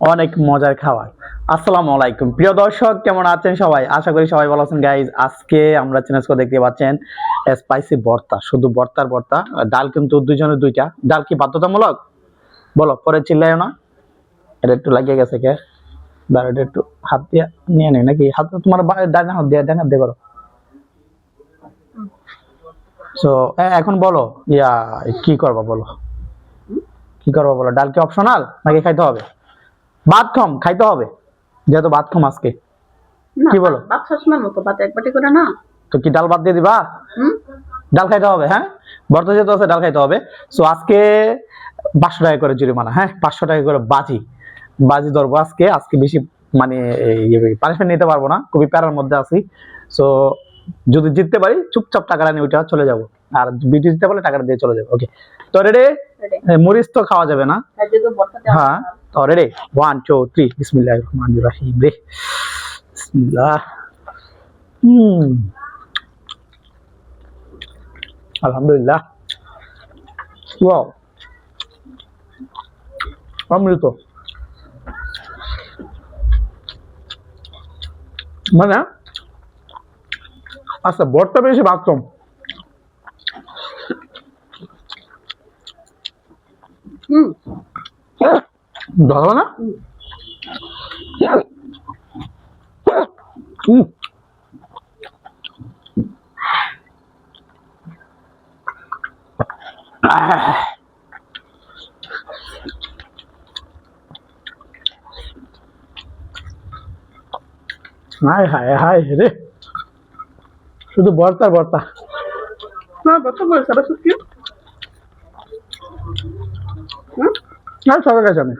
অনেক মজার খাবার। আসসালামু আলাইকুম। প্রিয় দর্শক, কেমন আছেন সবাই? আশা করি সবাই ভালো আছেন। গাইজ আজকে আমরা চ্যানেল করে দেখতে পাচ্ছেন স্পাইসি ভর্তা। শুধু ভর্তার ভর্তা, ডাল কিন্তু দুইজনের দুইটা। ডাল কি বাধ্যতামূলক? বলো, পরে চিল্লাইও না। এটা একটু লাগিয়ে গেছে কে? দাঁড়া এটা একটু হাত দিয়ে নিয়ে নেই নাকি? হাত তোমার ডান হাত দিয়ে ডান হাত দিয়ে করো। সো এখন বলো। ইয়া, কি করবা বলো? কি করবা বলো? ডাল কি অপশনাল নাকি খাইতে হবে? ভাত কম খাইতে হবে যেহেতু ভাত কম আজকে কি বলো? ভাত সবসময় মতো ভাত এক বাটি করে না। তো কি ডাল বাদ দিয়ে দিবা? ডাল খাইতে হবে হ্যাঁ? বর্ত যেহেতু আছে ডাল খাইতে হবে। সো আজকে পাঁচশো টাকা করে জরিমানা হ্যাঁ? পাঁচশো টাকা করে বাজি। বাজি ধরবো আজকে আজকে বেশি মানে পানিশমেন্ট নিতে পারব না খুবই প্যারার মধ্যে আছি। সো যদি জিততে পারি চুপচাপ টাকাটা নিয়ে ওইটা চলে যাব। আর বিটি জিততে পারলে টাকাটা দিয়ে চলে যাবে। ওকে তো রেডি Ready? মরিচ তো খাওয়া যাবে না। হ্যাঁ তো রেডি ওয়ান টু থ্রি বিসমিল্লাহ রহমান রাহিম রে। বিসমিল্লাহ। হুম। আলহামদুলিল্লাহ। ওয়াও অমৃত। মানে? আচ্ছা বরটা বেশি ভাত কম হুম ভালো না? হায় হায় হায় রে। শুধু বর্তা বর্তা। না বর্ষা বলছে আবার সত্যি হুম আর সবার কাছে আমি।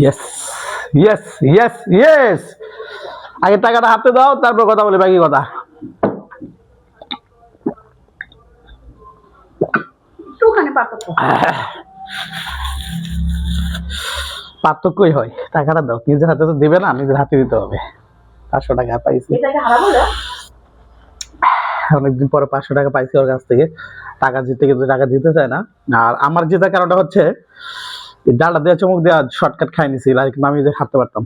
ইয়েস ইয়েস ইয়েস ইয়েস আগে টাকাটা হাতে দাও তারপর কথা বলে বাকি কথা। পার্থক্যই হয় টাকাটা দাও। নিজের হাতে তো দেবে না নিজের হাতে দিতে হবে। পাঁচশো টাকা পাইছি। অনেকদিন পরে পাঁচশো টাকা পাইছি ওর কাছ থেকে। টাকা জিতে কিন্তু টাকা দিতে চায় না। আর আমার জেতার কারণটা হচ্ছে ডালটা দেওয়া চমক দেওয়া শর্টকাট খাই নিছি আর কিন্তু আমি যে খাতে পারতাম।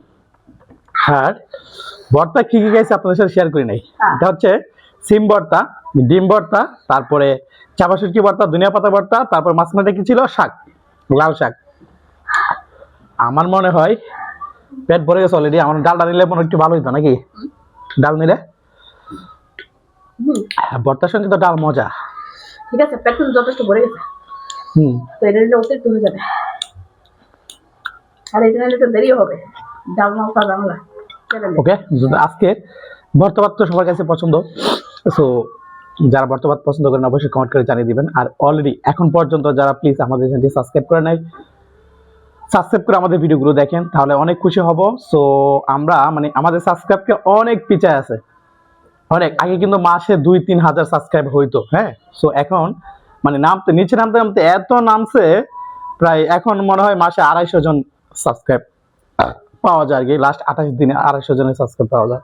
আর ভর্তা কি কি খাইছি আপনাদের সাথে শেয়ার করি নাই? হ্যাঁ। এটা হচ্ছে সিম ভর্তা ডিম ভর্তা তারপরে চাপা সুটকি ভর্তা ধনিয়া পাতা ভর্তা তারপর মাঝখানে কি ছিল? শাক লাল শাক। আমার মনে হয় পেট ভরে গেছে অলরেডি আমার ডালটা নিলে মনে একটু ভালো হইতো নাকি? ডাল নিলে? ভর্তার সঙ্গে তো ডাল মজা। ঠিক আছে পেট কিন্তু যথেষ্ট ভরে গেছে। হুম। তো এটা নিলে অতিরিক্ত হয়ে যাবে। আর এটা নিলে তো দেরি হবে। ডাল মালটা জানলা ওকে আজকে ভর্তা ভাত তো সবার কাছে পছন্দ। সো যারা বর্তমান পছন্দ করেন অবশ্যই কমেন্ট করে জানিয়ে দিবেন। আর অলরেডি এখন পর্যন্ত যারা প্লিজ আমাদের চ্যানেলটি সাবস্ক্রাইব করে নাই সাবস্ক্রাইব করে আমাদের ভিডিওগুলো দেখেন তাহলে অনেক খুশি হব। সো আমরা মানে আমাদের সাবস্ক্রাইবকে অনেক পিছায় আছে। অনেক আগে কিন্তু মাসে দুই, তিন হাজার সাবস্ক্রাইব হইতো হ্যাঁ? সো এখন মানে নামতে, নিচে নামতে নামতে এত নামছে, প্রায় এখন মনে হয় মাসে আড়াইশো জন সাবস্ক্রাইব পাওয়া যায় আর কি। লাস্ট আঠাশ দিনে আড়াইশো জনের সাবস্ক্রাইব পাওয়া যায়।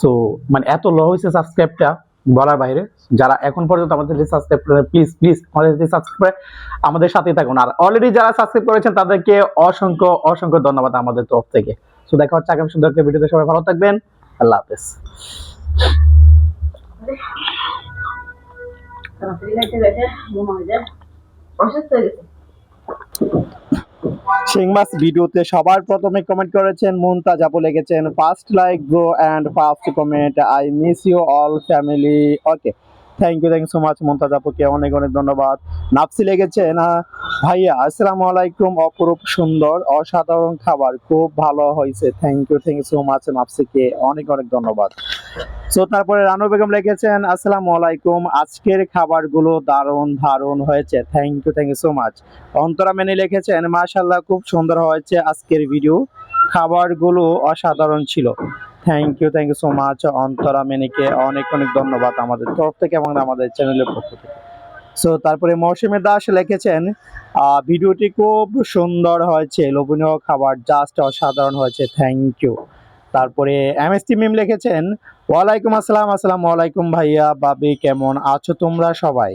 সো মানে এত লো হয়েছে সাবস্ক্রাইবটা বলার বাইরে। যারা এখন পর্যন্ত আমাদের সাবস্ক্রাইব করে প্লিজ প্লিজ আমাদের সাবস্ক্রাইব করে আমাদের সাথেই থাকুন। আর অলরেডি যারা সাবস্ক্রাইব করেছেন, তাদেরকে অসংখ্য অসংখ্য ধন্যবাদ আমাদের তরফ থেকে। সো দেখা হচ্ছে আগামী সুন্দর ভিডিওতে সবাই ভালো থাকবেন। আল্লাহ হাফেজ। শিং মাছ ভিডিওতে সবার প্রথমে কমেন্ট করেছেন মুনতাজা বলে গেছেন first like bro and first comment I miss you all family okay thank you thank so much Mumtaz আপুকে অনেক অনেক ধন্যবাদ। নাপসি লেগেছেন আহ, ভাইয়া, আসসালামু আলাইকুম। অপরূপ, সুন্দর, অসাধারণ খাবার। খুব ভালো হয়েছে। Thank you thank you so much নাপসিকে অনেক অনেক ধন্যবাদ। সো তারপরে রানু বেগম লিখেছেন, আসসালামু আলাইকুম। আজকের খাবারগুলো দারুণ দারুণ হয়েছে। Thank you thank you so much Antara মেনে লিখেছেন মাশাল্লাহ খুব সুন্দর হয়েছে আজকের ভিডিও খাবারগুলো অসাধারণ ছিল। Thank you thank you so much Antara মেনিকে অনেক অনেক ধন্যবাদ আমাদের তরফ থেকে এবং আমাদের চ্যানেলের পক্ষ থেকে। সো তারপরে মৌসুমী দাস লিখেছেন ভিডিওটি খুব সুন্দর হয়েছে, লোভনীয় খাবার জাস্ট অসাধারণ হয়েছে থ্যাংক ইউ তারপরে এম এস মিম লিখেছেন, ওয়ালাইকুম আসসালাম আসসালাম ওয়ালাইকুম ভাইয়া, ভাবি কেমন আছো তোমরা সবাই?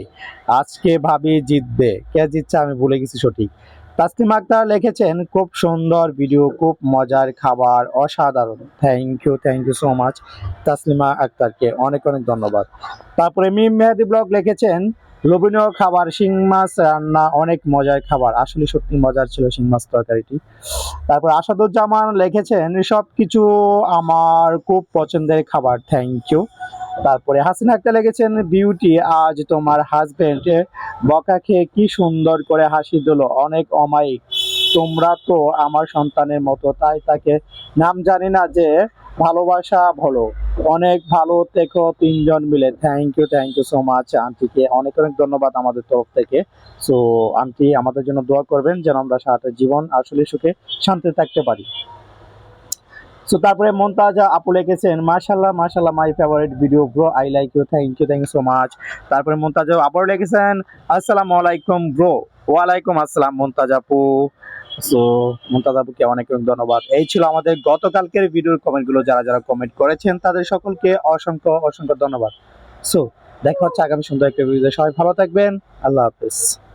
আজকে ভাবি জিতবে। কে জিতছে আমি ভুলে গেছি সঠিক। তাসলিম আক্তার লিখেছেন, খুব সুন্দর ভিডিও খুব মজার খাবার, অসাধারণ thank you thank you so much Taslima আক্তারকে অনেক অনেক ধন্যবাদ। তারপরে মিম মেহাদি ব্লগ লিখেছেন লোভনীয় খাবার, শিং মাছ রান্না অনেক মজার খাবার। আসলে সত্যি মজার ছিল শিং মাছ তরকারিটি। তারপর আসাদুজ্জামান লিখেছেন সব কিছু আমার খুব পছন্দের খাবার থ্যাংক ইউ তারপরে হাসিনা আক্তার লিখেছেন বিউটি আজ তোমার হাজবেন্ড বকা খেয়ে কি সুন্দর করে হাসি দিল। অনেক অমায়িক। তোমরা তো আমার সন্তানের মতো, তাই তাকে নাম জানি না যে ভালোবাসা ভালো অনেক ভালো থেকো তিনজন মিলে। Thank you thank you so much আন্টিকে। অনেক অনেক ধন্যবাদ আমাদের তরফ থেকে। সো আন্টি, আমাদের জন্য দোয়া করবেন যেন আমরা সারাটা জীবন আসলে সুখে শান্তি থাকতে পারি। সো তারপরে মন্তাজা আপু লিখেছেন মাশাল্লাহ মাশাল্লাহ my favourite video bro I like you thank you thank you so much তারপরে মন্তাজা আবার লিখেছেন, আসসালামু আলাইকুম ব্রো ওয়ালাইকুম আসসালাম মন্তাজ আপু। সো মন্তাজ আপুকে অনেক অনেক ধন্যবাদ। এই ছিল আমাদের গতকালকের ভিডিওর কমেন্টগুলো। যারা যারা কমেন্ট করেছেন, তাদের সকলকে অসংখ্য অসংখ্য ধন্যবাদ। সো দেখা হচ্ছে আগামী সুন্দর একটা ভিডিওতে। সবাই ভালো থাকবেন। আল্লাহ হাফেজ।